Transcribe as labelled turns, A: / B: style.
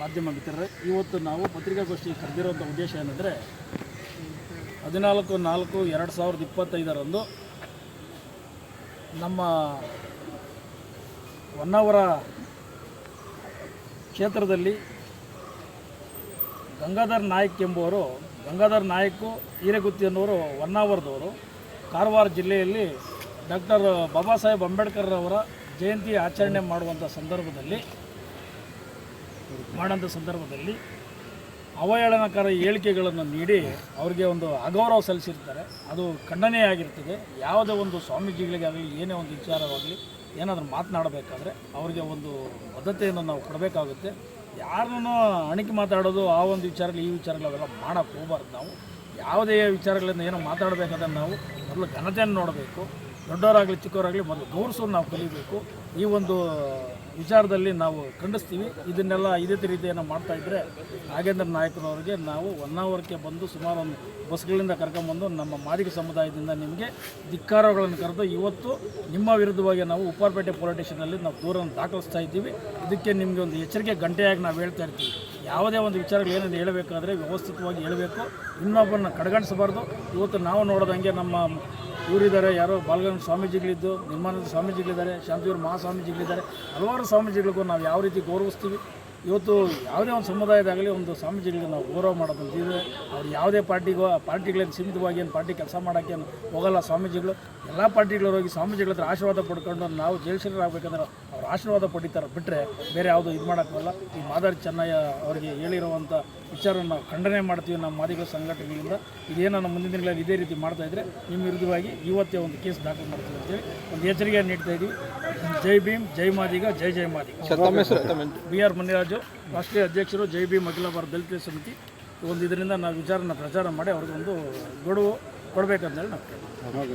A: ಮಾಧ್ಯಮ ಮಿತ್ರರೇ, ಇವತ್ತು ನಾವು ಪತ್ರಿಕಾಗೋಷ್ಠಿಗೆ ಕರೆದಿರುವಂಥ ಉದ್ದೇಶ ಏನಂದರೆ, ಹದಿನಾಲ್ಕು ನಾಲ್ಕು ಎರಡು ಸಾವಿರದ ಇಪ್ಪತ್ತೈದರಂದು ನಮ್ಮ ಹೊನ್ನಾವರ ಕ್ಷೇತ್ರದಲ್ಲಿ ಗಂಗಾಧರ್ ನಾಯ್ಕ್ ಎಂಬುವರು, ಗಂಗಾಧರ್ ನಾಯ್ಕು, ಹಿರೇಗುತ್ತಿ ಅನ್ನೋರು ಹೊನ್ನಾವರದವರು. ಕಾರವಾರ ಜಿಲ್ಲೆಯಲ್ಲಿ ಡಾಕ್ಟರ್ ಬಾಬಾ ಸಾಹೇಬ್ ಅಂಬೇಡ್ಕರ್ ಅವರ ಜಯಂತಿ ಆಚರಣೆ ಮಾಡುವಂಥ ಸಂದರ್ಭದಲ್ಲಿ ಮಾಡೋಂಥ ಸಂದರ್ಭದಲ್ಲಿ ಅವಹೇಳನಕಾರ ಹೇಳಿಕೆಗಳನ್ನು ನೀಡಿ ಅವರಿಗೆ ಒಂದು ಅಗೌರವ ಸಲ್ಲಿಸಿರ್ತಾರೆ. ಅದು ಖಂಡನೆಯಾಗಿರ್ತದೆ ಯಾವುದೇ ಒಂದು ಸ್ವಾಮೀಜಿಗಳಿಗಾಗಲಿ ಏನೇ ಒಂದು ವಿಚಾರವಾಗಲಿ, ಏನಾದರೂ ಮಾತನಾಡಬೇಕಾದ್ರೆ ಅವರಿಗೆ ಒಂದು ಬದ್ಧತೆಯನ್ನು ನಾವು ಕೊಡಬೇಕಾಗುತ್ತೆ. ಯಾರನ್ನೂ ಅಣಿಕೆ ಮಾತಾಡೋದು, ಆ ಒಂದು ವಿಚಾರಗಳು, ಈ ವಿಚಾರಗಳು ಅವೆಲ್ಲ ಮಾಡೋಕ್ಕೆ ಹೋಗ್ಬಾರ್ದು ನಾವು. ಯಾವುದೇ ವಿಚಾರಗಳಿಂದ ಏನೋ ಮಾತಾಡಬೇಕಾದ್ರೆ ನಾವು ಮೊದಲು ಘನತೆಯನ್ನು ನೋಡಬೇಕು. ದೊಡ್ಡವರಾಗಲಿ, ಚಿಕ್ಕವರಾಗಲಿ ಮೊದಲು ಗೌರವಿಸೋದು ನಾವು ಕಲಿಬೇಕು. ಈ ಒಂದು ವಿಚಾರದಲ್ಲಿ ನಾವು ಖಂಡಿಸ್ತೀವಿ. ಇದನ್ನೆಲ್ಲ ಇದೇ ರೀತಿಯನ್ನು ಮಾಡ್ತಾ ಇದ್ದರೆ ನಾಗೇಂದ್ರ ನಾಯಕರವರಿಗೆ ನಾವು ಒನ್ ಅವರ್ಗೆ ಬಂದು ಸುಮಾರು ಒಂದು ಬಸ್ಗಳಿಂದ ಕರ್ಕೊಂಬಂದು ನಮ್ಮ ಮಾದಿಗ ಸಮುದಾಯದಿಂದ ನಿಮಗೆ ಧಿಕ್ಕಾರಗಳನ್ನು ಕರೆದು ಇವತ್ತು ನಿಮ್ಮ ವಿರುದ್ಧವಾಗಿ ನಾವು ಉಪ್ಪಾರಪೇಟೆ ಸ್ಟೇಷನಲ್ಲಿ ನಾವು ದೂರನ್ನು ದಾಖಲಿಸ್ತಾ ಇದ್ದೀವಿ. ಇದಕ್ಕೆ ನಿಮಗೆ ಒಂದು ಎಚ್ಚರಿಕೆ ಗಂಟೆಯಾಗಿ ನಾವು ಹೇಳ್ತಾ ಇರ್ತೀವಿ. ಯಾವುದೇ ಒಂದು ವಿಚಾರಗಳು ಏನೇನು ಹೇಳಬೇಕಾದ್ರೆ ವ್ಯವಸ್ಥಿತವಾಗಿ ಹೇಳಬೇಕು. ಇನ್ನೊಬ್ಬರನ್ನ ಕಡೆಗಣಿಸಬಾರ್ದು. ಇವತ್ತು ನಾವು ನೋಡಿದಂಗೆ ನಮ್ಮ ಇವರಿದ್ದಾರೆ ಯಾರೋ ಬಾಲಗಂಗ ಸ್ವಾಮೀಜಿಗಳಿದ್ದು ನಿರ್ಮಾನದ ಸ್ವಾಮೀಜಿಗಳಿದ್ದಾರೆ ಶಾಂತಿಯೂರು ಮಹಾಸ್ವಾಮೀಜಿಗಳಿದ್ದಾರೆ ಹಲವಾರು ಸ್ವಾಮೀಜಿಗಳಿಗೂ ನಾವು ಯಾವ ರೀತಿ ಗೌರವಿಸ್ತೀವಿ? ಇವತ್ತು ಯಾವುದೇ ಒಂದು ಸಮುದಾಯದಾಗಲಿ ಒಂದು ಸ್ವಾಮೀಜಿಗಳಿಗೆ ನಾವು ಗೌರವ ಮಾಡೋದಂತಿದೆ ಅವ್ರು ಯಾವುದೇ ಪಾರ್ಟಿಗೋ ಪಾರ್ಟಿಗಳೇನು ಸೀಮಿತವಾಗಿ ಏನು ಪಾರ್ಟಿ ಕೆಲಸ ಮಾಡೋಕ್ಕೆ ಹೋಗಲ್ಲ ಸ್ವಾಮೀಜಿಗಳು. ಎಲ್ಲ ಪಾರ್ಟಿಗಳು ಹೋಗಿ ಸ್ವಾಮೀಜಿಗಳ ಹತ್ರ ಆಶೀರ್ವಾದ ಪಡ್ಕೊಂಡು ನಾವು ಜಯಶೀಲರಾಗಬೇಕಂದ್ರೆ ಅವ್ರು ಆಶೀರ್ವಾದ ಪಡಿತಾರೆ ಬಿಟ್ಟರೆ ಬೇರೆ ಯಾವುದು ಇದು ಮಾಡೋಕ್ಕಲ್ಲ ಈ ಮಾದಾರಿ ಚೆನ್ನಯ್ಯ ಅವರಿಗೆ ಹೇಳಿರುವಂಥ ವಿಚಾರವನ್ನು ನಾವು ಖಂಡನೆ ಮಾಡ್ತೀವಿ ನಮ್ಮ ಮಾದಿಗ ಸಂಘಟನೆಗಳಿಂದ. ಇದೇನೋ ನಮ್ಮ ಮುಂದಿನ ದಿನಗಳಲ್ಲಿ ಇದೇ ರೀತಿ ಮಾಡ್ತಾ ಇದ್ದರೆ ನಿಮ್ಮ ವಿರುದ್ಧವಾಗಿ ಇವತ್ತೇ ಒಂದು ಕೇಸ್ ದಾಖಲು ಮಾಡ್ತೀವಿ ಅಂತೇಳಿ ಒಂದು ಎಚ್ಚರಿಕೆಯನ್ನು ನೀಡ್ತಾ ಇದ್ದೀವಿ ಜೈ ಭೀಮ್ ಜೈ ಮಾದಿಗ ಜೈ ಜೈ ಮಾದಿಗ? ಬಿ ಆರ್ ಮಣಿರಾಜು ರಾಷ್ಟ್ರೀಯ ಅಧ್ಯಕ್ಷರು ಜೈ ಬಿ ಮಗಿಲಾಬಾರ್ ದಲಿತ ಸಮಿತಿ. ಒಂದು ಇದರಿಂದ ನಾವು ವಿಚಾರನ ಪ್ರಚಾರ ಮಾಡಿ ಅವ್ರಿಗೊಂದು ಗಡುವು ಕೊಡಬೇಕಂತೇಳಿ ನಾವು ಕೇಳ್ತೀವಿ.